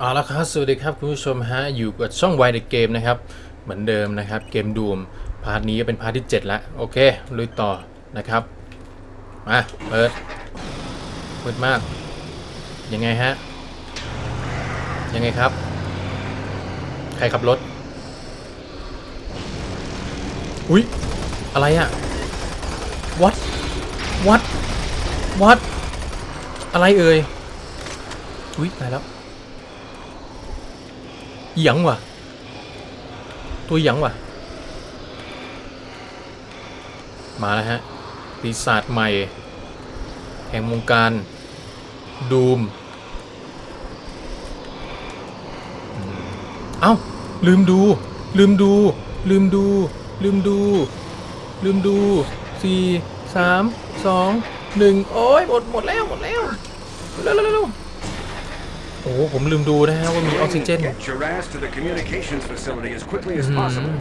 เอาละครับ สวัสดีครับคุณผู้ชมฮะ อยู่กับช่องวายเดเกมนะครับ เหมือนเดิมนะครับ เกมดูมพาร์ทนี้ก็เป็นพาร์ทที่ 7 แล้ว โอเคลุยต่อนะครับ มาเปิดมืดมาก ยังไงฮะ ยังไงครับ ใครขับรถ อุ๊ย อะไรอะ what what what อะไรเอ่ย อุ๊ยตายแล้ว หยังวะ ตัวหยังวะ มาแล้วฮะ ปีศาจใหม่ แห่งวงการ ดูม เอ้า ลืมดู ลืมดู ลืมดู ลืมดู ลืมดูสี่สามสองหนึ่งโอ้ยหมด หมดแล้ว หมดแล้ว เร็วเร็วเร็ว อ้โหผมลืมดูนะฮะว่ามีออกซิเจน Get your ass to the communications facility as quickly as possible.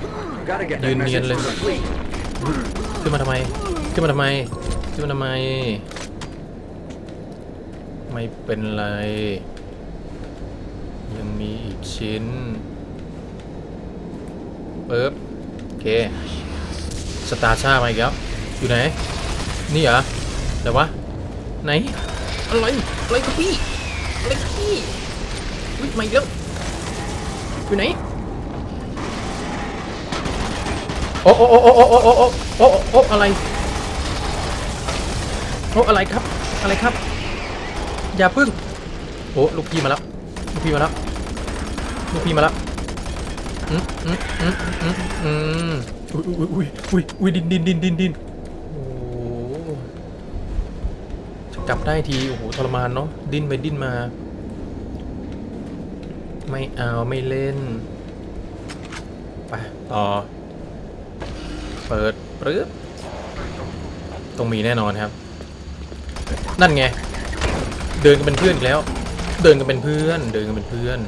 Gotta get that Yun message yan from lang. the fleet. ขึ้นมาทำไม ขึ้นมาทำไม ขึ้นมาทำไม ไม่เป็นไร ยังมีอีกชิ้นปึ๊บโอเค สตาร์ชามาอีกแล้ว อยู่ไหน นี่เหรอแต่วะ ไหน อะไร อะไรกับพี่อะไรกับพี่ อุ๊ยมาอีกแล้วอยู่ไหนโอ้โอ้โอ้โอ้โอ้โอ้โอ้โอ้โอ้โอ้อะไรโอ้อะไรครับ อะไรครับ อย่าพึ่งโอ้ลูกพี่มาแล้วลูกพี่มาแล้วลูกพี่มาแล้วอืมอืมอืมอืมอืมอุ้ยอุ้ยอุ้ยอุ้ยดินดินดินดินดินโอ้จะกลับได้ทีโอ้โหทรมานเนาะดิ้นไปดิ้นมา ไม่เอาไม่เล่น ไป ต่อ เปิดปรึ๊บต้องมีแน่นอนครับ นั่นไง เดินกันเป็นเพื่อนอีกแล้ว เดินกันเป็นเพื่อน เดินกันเป็นเพื่อน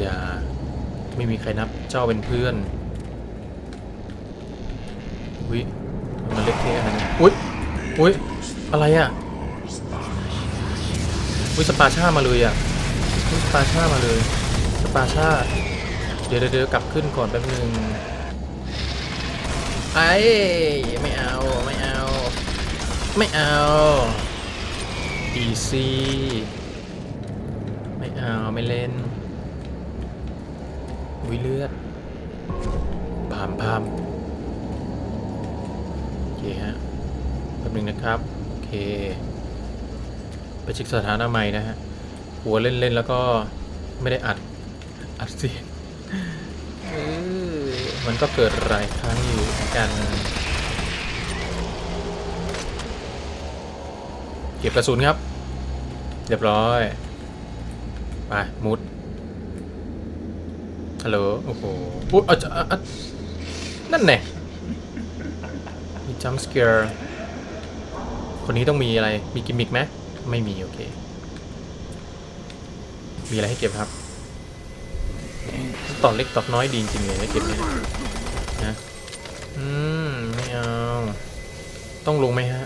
อย่า ไม่มีใครนับเจ้าเป็นเพื่อนอุ้ยมันเล็กเทะอะไรเนี่อุ้ยอุ้ยอะไรอะอุ้ยสปาชามาเลยอะ สปาชามาเลยสปาชาเดี๋ยวเดี๋ยวกลับขึ้นก่อนแป๊บนึงไอ้ไม่เอาไม่เอา ไม่เอา easy ไม่เอาไม่เล่นวิเลือดพามพามโอเคฮะแป๊บนึงนะครับ โอเค ไปเช็คสถานะใหม่นะฮะ หัวเล่นๆแล้วก็ไม่ได้อัด อัดเสียงเออมันก็เกิดหลายครั้งอยู่เหมือนกัน เก็บกระสุนครับ เรียบร้อยไปมุดฮัลโหลโอ้โหอุ๊ยอะอะอะนั่นแน่มีจัมสเก r ร์คนนี้ต้องมีอะไร มีกิมมิกไหมไม่มี โอเค มีอะไรให้เก็บครับตอนเล็กตอนน้อยดีจริงเลยนะเก็บเนี่ยนะอืมไม่เอา ต้องลงไหมฮะ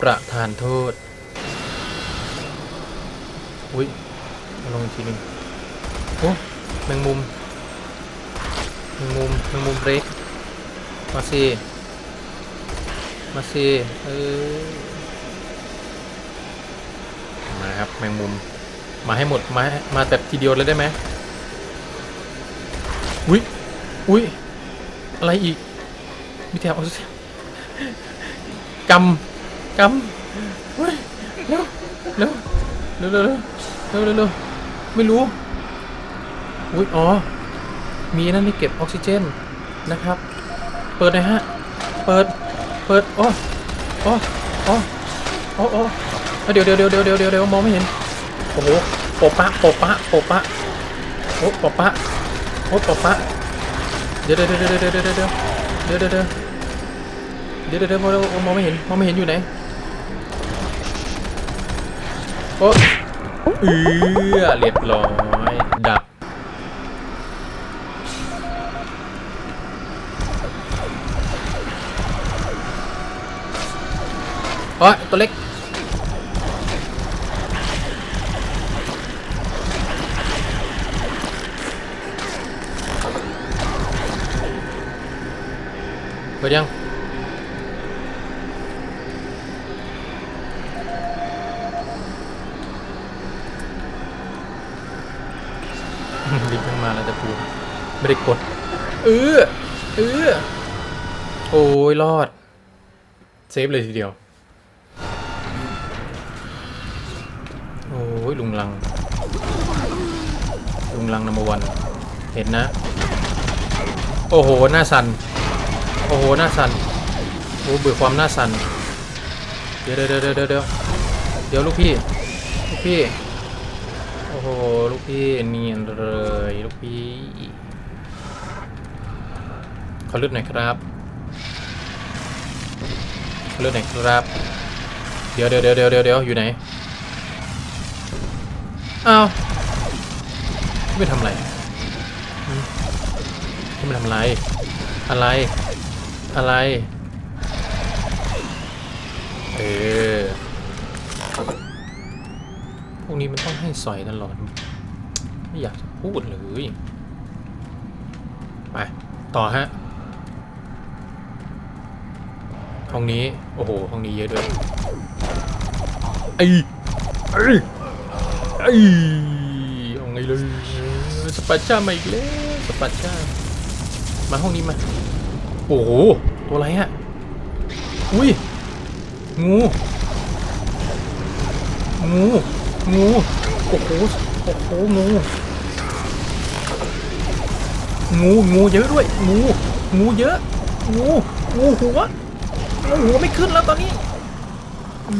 ประทานโทษ อุ้ยลงอีกทีหนึงโอ้แมงมุมแมงมุมแมงมุมเบรกมาสิมาสิเออมาครับแมงมุม มาให้หมด มามาแต่ทีเดียวเลยได้ไหมอุ้ยอุ้ยอะไรอีกมีแถวกำกำเร็วเร็วเร็วเร็วเร็วเร็วเร็วไม่รู้อุ้ยอ๋อ มีนั่นนี่เก็บออกซิเจนนะครับ เปิดหน่ยฮะ เปิด เปิด โอ้ โอ้ โอ้ โอ้โอ้เดี๋ยวเดี๋ยวเดี๋ยวเดี๋ยวเดี๋ยวมองไม่เห็น โอ้โหโปะปะโปะปะโปะปะโอ้โปะปะโอ้โปะปะเดี๋ยวเดี๋ยวเดี๋ยวเดี๋ยวเดี๋ยวเดี๋ยวเดี๋ยวเดี๋ยวเดี๋ยวเดี๋ยวเดี๋ยวเดี๋ยวมองมองไม่เห็นมองไม่เห็นอยู่ไหนโอ้เอือเรียบร้อยดับโอ้ยตัวเล็ก ปิดยังลิงก์ขึ้นมาแล้วแต่กูไม่ได้กดเออเออโอ้ยรอด เซฟเลยทีเดียว โอ้ยลุงลัง ลุงลังนัมวัน เห็นนะ โอ้โห หน้าสัน อ้โหหน้าสันโอ้เบื่อความหน้าสันเดี๋ยวเดี๋ยวเดี๋ยวเดี๋ยวเดี๋ยวเดี๋ยวลูกพี่ลูกพี่โอ้โหลูกพี่เนียนเลยลูกพี่ขอเลือดหน่อยครับขอเลือดหน่อยครับเดี๋ยวเดี๋ยวเดี๋ยวเดี๋ยวเดี๋ยวอยู่ไหนอ้าวไม่ทำอะไรไม่ทำอะไรอะไร อะไร เออ พวกนี้มันต้องให้สอยตลอด ไม่อยากจะพูดเลย ไป ต่อฮะ ห้องนี้ โอ้โห ห้องนี้เยอะด้วยไอ้ไอ้ไอ้เอาไงเลย สปาช่ามาอีกแล้ว สปาช่ามาห้องนี้มา โอ้โห ตัวอะไรฮะอุ้ย งู งู งู โอ้โห โอ้โห งู งู งูเยอะด้วย งู งูเยอะ งู งูหัว งูหัวไม่ขึ้นแล้วตอนนี้อ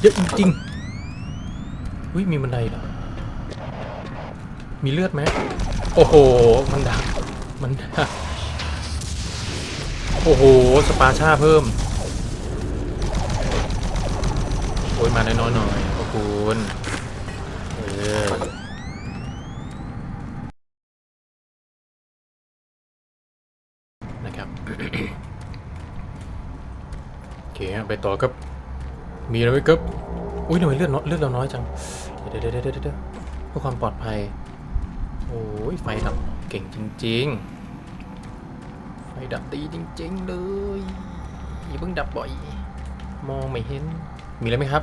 เยอะจริงๆอุ้ยมีบันไดเหรอ มีเลือดไหม โอ้โห มันดัก มันดัก โอ้โห สปาชาเพิ่ม โอ้ย มาน้อยๆหน่อยขอบคุณเออนะครับ โอเคฮะไปต่อครับ มีอะไรไหมครับ อุ้ยทำไมเลือดน้อยเลือดเราน้อยจังเดี๋ยวเดี๋ยวเดี๋ยวเดี๋ยวเพื่อความปลอดภัย โอ้ย ไฟดับเก่งจริง ๆ ไฟดับตีจริง ๆ เลย อย่าเพิ่งดับบ่อย มองไม่เห็น มีอะไรไหมครับ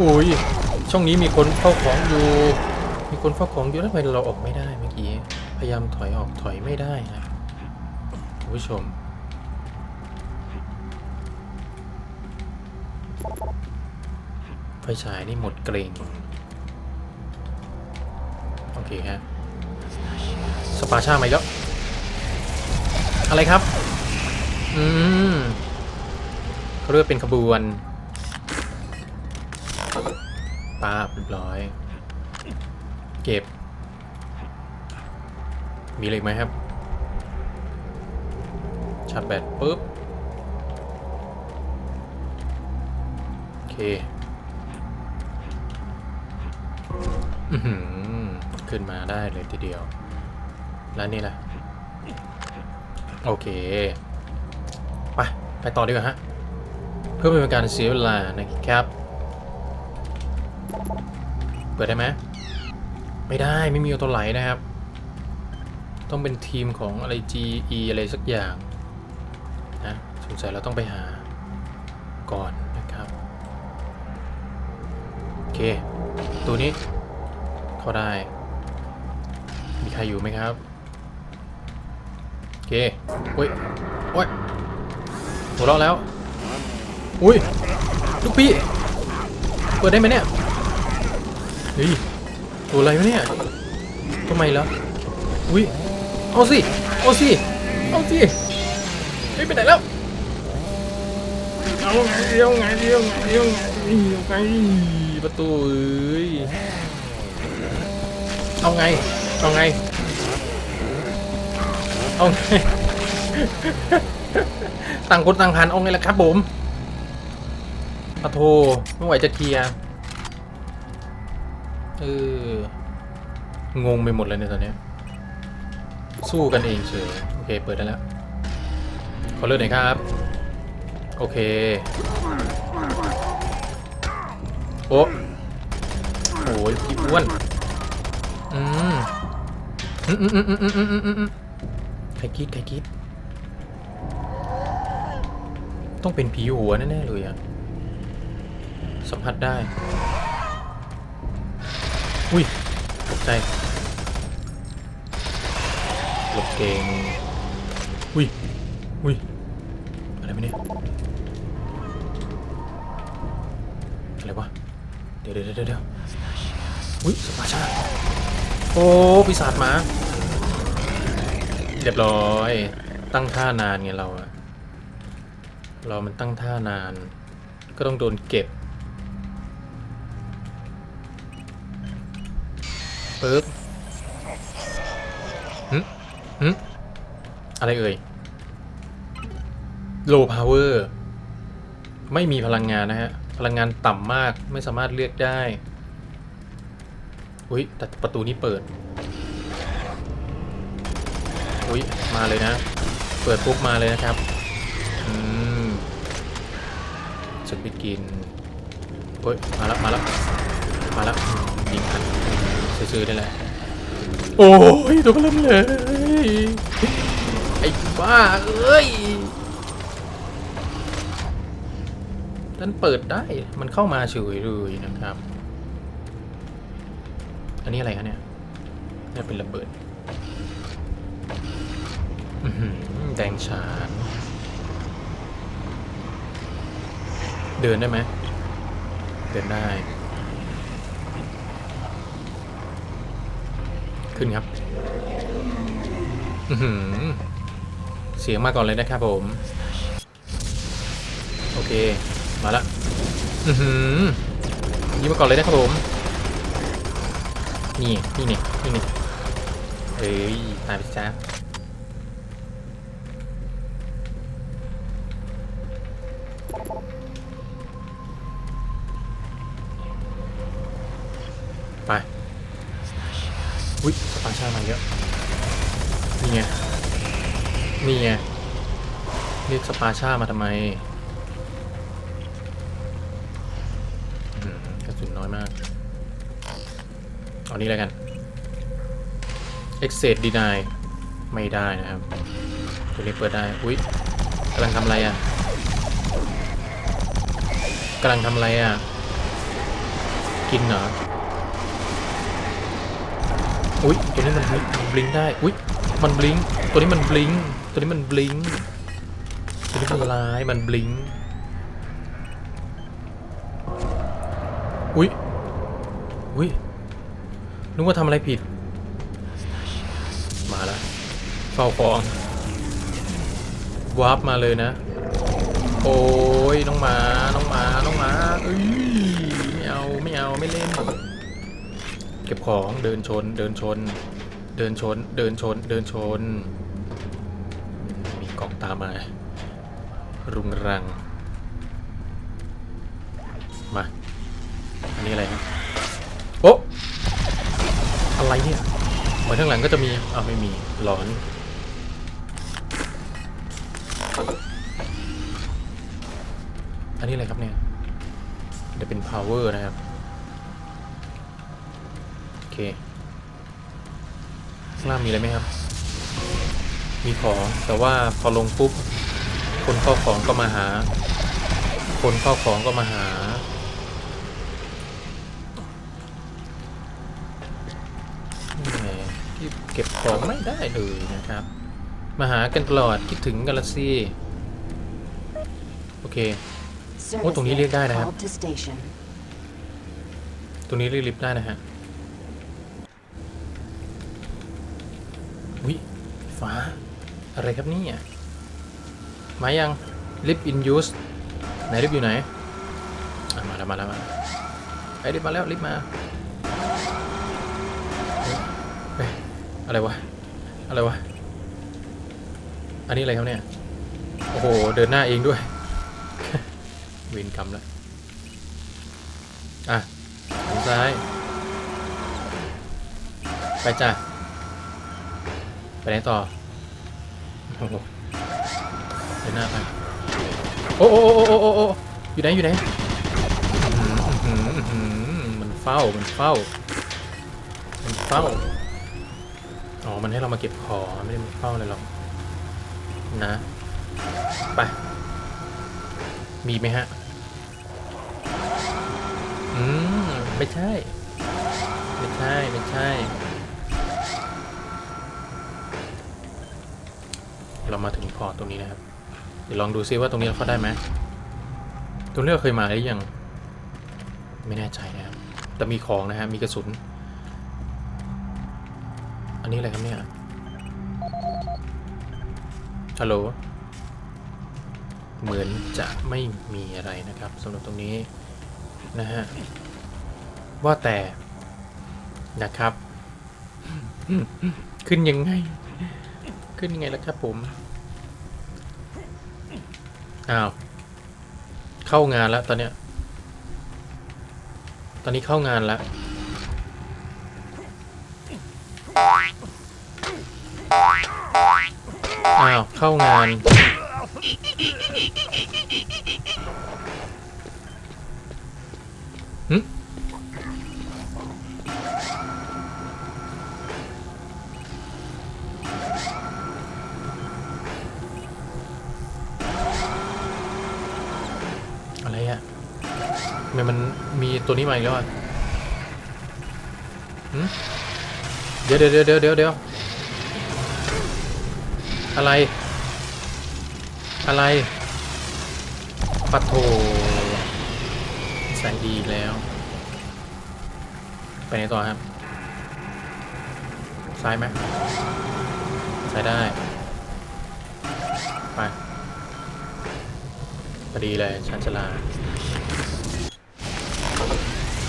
อุ้ยช่องนี้มีคนเฝ้าของอยู่ มีคนเฝ้าของอยู่แล้วทำไมเราออกไม่ได้เมื่อกี้ พยายามถอยออกถอยไม่ได้นะคุณผู้ชม ไฟฉายนี่หมดเกรงโอเคฮะ สปาชาไหมกแล้ว อะไรครับ อืมเขาเรียกเป็นขบวนปาบเรียบร้อย เก็บ มีอะไรไหมครับ ชาร์จแบตปุ๊บ โอเคอืขึ้นมาได้เลยทีเดียว แล้วนี่ล่ะ โอเค ไป ไปต่อดีกว่าฮะ เพื่อไม่เป็นการเสียเวลานะครับ เปิดได้ไหม ไม่ได้ไม่มีออโต้ไลท์นะครับ ต้องเป็นทีมของอะไร GE อะไรสักอย่างนะสงสัยเราต้องไปหาก่อนนะครับ โอเค ตัวนี้เข้าได้ มีใครอยู่ไหมครับ เคอุ้ยโอ้ยหัวเราะแล้ว อุ้ย ลูกพี่ เปิดได้ไหมเนี่ย เฮ้ย ตัวอะไรวะเนี่ยทำไมล้วอุ้ย เอาสิ เอาสิ เอาสิเฮ้ยไปไหนแล้ว เอาไงเอาไงเอาไงเอาไงเอาไงประตูเอ้ย เอาไง เอาไง องต่างคนต่างหันองไงล่ะครับผมปะโทไม่ไหวจะเคลียเอองงไปหมดเลยในตอนนี้ สู้กันเองเฉยโอเค เปิดได้แล้ว ขอเลือดหน่อยครับ โอเค โอ้โหยอ้วน อืมอืมอืมอืมอืมอืมอืม รคิดใครคิด ต้องเป็นผีหัวแน่ๆเลยอะสัมผัสได้ อุ้ยตกใจหลบเก่งอุ้ยอุ้ยอะไรไหมเนี่ยอะไรวะเดี๋ยวเดี๋ยวเดี๋ยวเดี๋ยวอุ้ยสปาชาโอ้ปีศาจหมา เรียบร้อย ตั้งท่านานไงเราอะเรามันตั้งท่านาน ก็ต้องโดนเก็บปึ๊บหึหึอะไรเอ่ย low power ไม่มีพลังงานนะฮะ พลังงานต่ำมากไม่สามารถเลือกได้ อุ้ยแต่ประตูนี้เปิด อุ้ยมาเลยนะ เปิดปุ๊บมาเลยนะครับอืมสปิกินเฮ้ยมาแล้วมาแล้วมาแล้วยิงทันซื้อๆได้แหละโอ้ยตัวมันเริ่มเลย ไอ้บ้าเอ้ยนั่นเปิดได้มันเข้ามาเฉยเลยนะครับ อันนี้อะไรคะเนี่ยนี่เป็นระเบิด แดงฉาน เดินได้ไหม เดินได้ ขึ้นครับอือหือเสียงมาก่อนเลยนะครับผม โอเค มาละอือหือยิงมาก่อนเลยนะครับผม นี่ นี่นี่นี่นี่เฮ้ย ตายไปจ้า ปาชามาทำไมกระสุนน้อยมาก เอานี้แล้วกัน exit deny ไม่ได้นะครับ ตัวนี้เปิดได้ อุ้ยกำลังทำอะไรอะกำลังทำอะไรอะ กินเหรอ อุ้ยตัวนี้มันบลิงได้ อุ้ยมันบลิง ตัวนี้มันบลิง ตัวนี้มันบลิง ตัวนี้มันร้ายมันบลิงอุ้ยอุ้ยนึกว่าทำอะไรผิด มาแล้วเฝ้าของวาร์ปมาเลยนะ โอ้ยน้องหมา น้องหมา น้องหมาเอ้ยไม่เอา ไม่เอา ไม่เล่น เก็บของ เดินชน เดินชน เดินชน เดินชน เดินชน มีกล่องตามมา รุงรัง มา อันนี้อะไรครับโอ้อะไรเนี่ยเหมือนข้างหลังก็จะมีอ้าวไม่มีหลอน อันนี้อะไรครับเนี่ยเดี๋ยวเป็น power นะครับ โอเคข้างล่างมีอะไรไหมครับ มีของแต่ว่าพอลงปุ๊บ คนเข้าของก็มาหา คนเข้าของก็มาหาแหมที่เก็บของไม่ได้เลยนะครับ มาหากันตลอดคิดถึงกันละสิโอเค Oh, ตรงนี้เรียกได้นะครับ ตรงนี้เรียกลิฟต์ได้นะฮะวิฟ้าอะไรครับนี่ย มายังลิฟต์ in use ไหนลิฟอยู่ไหนมาแล้วมาแล้วมาไอ้ลิฟมาแล้วลิฟมาอะไรวะ อะไรวะ อันนี้อะไรครับเนี่ย โอ้โห เดินหน้าเองด้วย วินกรรมแล้ว อะทางซ้าย ไปจ้ะ ไปไหนต่อโอ้โห เดินหน้าไปโอ้โอ้โอ้โอ้โอ้โอ้อยู่ไหนอยู่ไหนมันเฝ้ามันเฝ้า มันเฝ้าอ๋อมันให้เรามาเก็บของไม่ได้มันเฝ้าอะไรหรอกนะไปมีไหมฮะอืมไม่ใช่ ไม่ใช่ไม่ใช่ เรามาถึงพอร์ตตรงนี้นะครับ เดี๋ยวลองดูซิว่าตรงนี้เราเข้าได้ไหมตรงนี้เราเคยมาหรือยัง ไม่แน่ใจนะครับ แต่มีของนะฮะ มีกระสุน อันนี้อะไรครับเนี่ย ฮัลโหล เหมือนจะไม่มีอะไรนะครับสำหรับตรงนี้นะฮะ ว่าแต่นะครับ ขึ้นยังไง ขึ้นยังไงล่ะครับผม อ้าว เข้างานแล้วตอนเนี้ย ตอนนี้เข้างานแล้ว อ้าว เข้างาน มมันมีตัวนี้มาอีกแล้วอะเดี๋ยวเดี๋ยวเดี๋ยวเดี๋ยวเดี๋ยวอะไร อะไรปัดโถใส่ดีแล้ว ไปไหนต่อครับ ซ้ายไหมซ้ายได้ ไปพอดีเลยชันชลา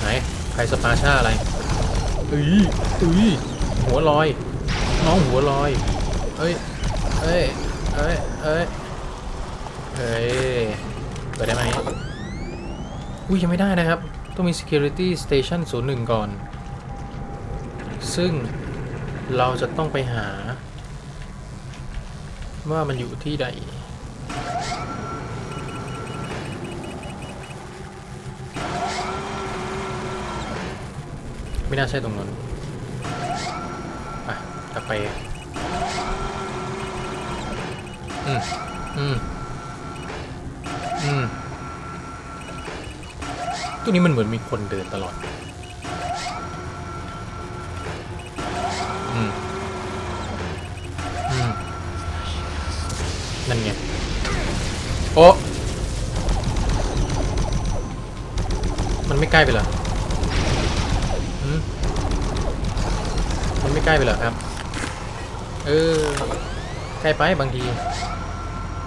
ไหนใครสปาชาอะไรอุ้ยอุ้ยหัวลอย น้องหัวลอยเอ้ยเอ้ยเอ้ยเอ้ยเฮ้ยเปิดได้ไหมอุ้ยยังไม่ได้นะครับ ต้องมี security station 01 ก่อน ซึ่งเราจะต้องไปหา ว่ามันอยู่ที่ใด ไม่น่าใช่ตรงนั้นไปกลับไป อืม อืม อืมตัวนี้มันเหมือนมีคนเดินตลอด อืม อืม นั่นไง โอ้มันไม่ใกล้ไปเหรอมมันไม่ ใกล้ไปเหรอครับ เออ ใกล้ไปบางที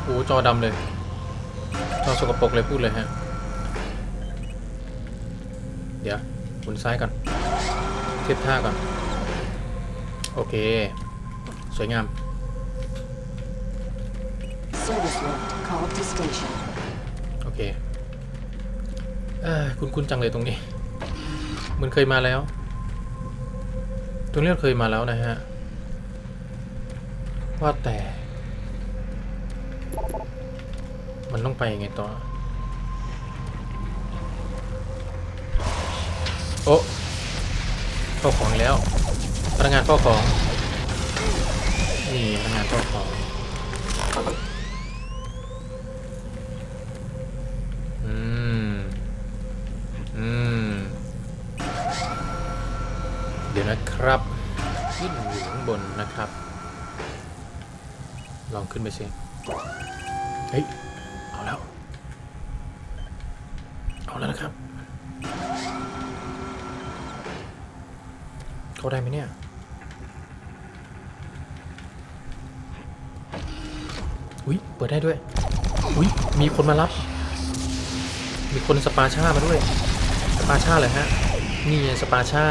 โอ้จอดำเลย จอสกปรกเลยพูดเลยฮะ เดี๋ยวหมุนซ้ายก่อน เทียบท่าก่อน โอเค สวยงาม Service lift called to station. โอเค เอ้ยคุณคุณจังเลยตรงนี้ เหมือนเคยมาแล้ว ตรงนี้เราเคยมาแล้วนะฮะ ว่าแต่ มันต้องไปยังไงต่อ โอ้เฝ้าของแล้ว พนักงานเฝ้าของ นี่พนักงานเฝ้าของ อืม อืม เดี๋ยว นะครับขึ้นอยู่ข้างบนนะครับ ลองขึ้นไปสิเฮ้ย เอาแล้ว เอาแล้วนะครับ เข้าได้ไหมเนี่ยอุ้ยเปิดได้ด้วยอุ้ยมีคนมารับ มีคนสปาชามาด้วย สปาชาเลยฮะ นี่สปาชา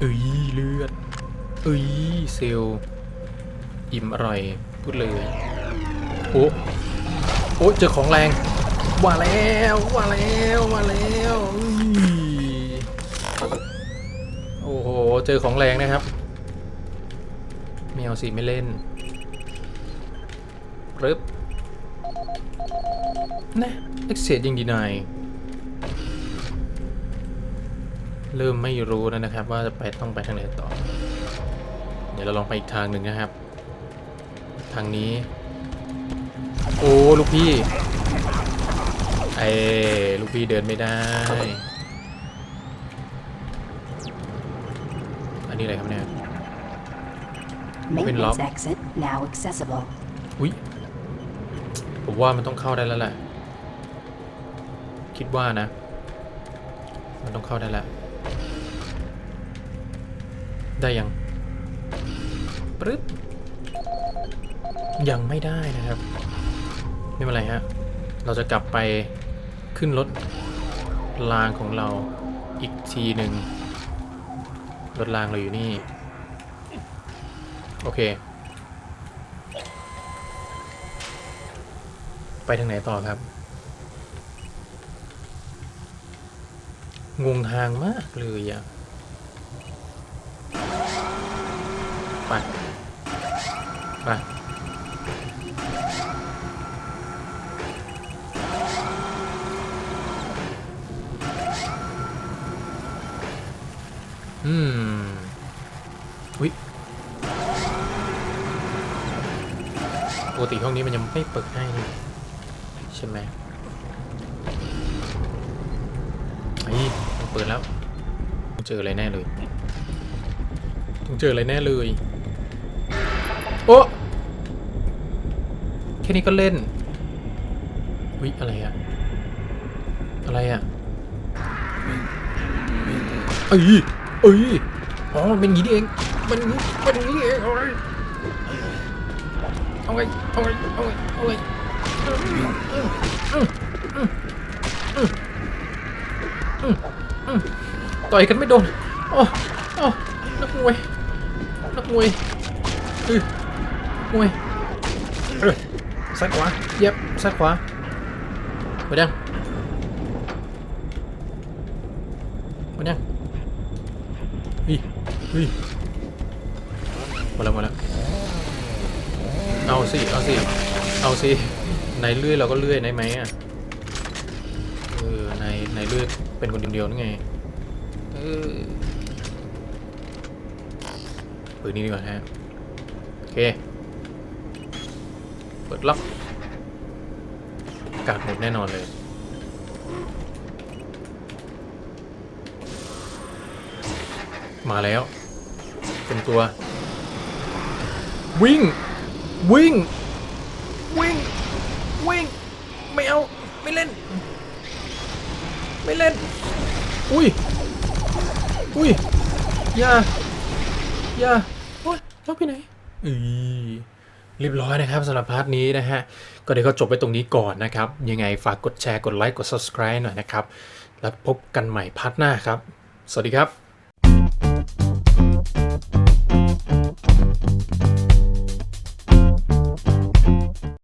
เอ้ยเลือดเอ้ยเซลอิ่มอร่อยพูดเลยโอ้โอ้เจอของแรงว่าแล้วว่าแล้วว่าแล้วโอ้โหเจอของแรงนะครับไม่เอาสิไม่เล่นปึ๊บนะเอ็กเซดยังดีนาย เริ่มไม่รู้แล้วนะครับ ว่าจะไปต้องไปทางไหนต่อ เดี๋ยวเราลองไปอีกทางหนึ่งนะครับ ทางนี้ โอ้ลูกพี่ไอ้ลูกพี่เดินไม่ได้ อันนี้อะไรครับเนี่ย Maintenance locked. exit now accessible. อุ้ยผมว่ามันต้องเข้าได้แล้วแหละ คิดว่านะ มันต้องเข้าได้แล้ว ได้ยังปึ๊บยังไม่ได้นะครับ ไม่เป็นไรฮะ เราจะกลับไปขึ้นรถรางของเราอีกทีหนึ่งรถรางเราอยู่นี่ โอเค ไปทางไหนต่อครับ งงทางมากเลยอะ ไป ไป อืมวิปกติห้องนี้มันยังไม่เปิดให้ใช่ไหมไอ้ยเปิดแล้วต้องเจออะไรแน่เลยต้องเจออะไรแน่เลย โอ้แค่นี้ก็เล่นวิอะไรอะอะไรอะเอ้ยเอ้ยอ๋อมันเป็นอย่างนี้เองมันนี้มันอย่างนี้เองเอาไงเอาไงเอาไงเอาไงเอาไงต่อยกันไม่โดนโอ้โอ้นักมวยนักมวยเอ อมวยเออซ้ายขวาเย็บซ้ายขวาไปยังไปยังเฮ้ยเฮ้ยมาแล้วมาแล้วเอาสิเอาสิเอาสิในเลื่อยเราก็เลื่อยได้ไหมอะเออในในเลื่อยเป็นคนเดียวๆนั่นไงเออเปิดนี่ดีกว่าฮะโอเคเปิด ล็อกอากาศหมดแน่นอนเลย มาแล้ว เป็นตัว วิ่ง วิ่ง วิ่ง วิ่ง ไม่เอา ไม่เล่น ไม่เล่น อุ้ย อุ้ย อย่า อย่า โอ๊ยล็อกไปไหนอือ เรียบร้อยนะครับสำหรับพาร์ทนี้นะฮะ ก็เดี๋ยวก็จบไปตรงนี้ก่อนนะครับ ยังไงฝากกดแชร์กดไลค์กด subscribe หน่อยนะครับ แล้วพบกันใหม่พาร์ทหน้าครับ สวัสดีครับ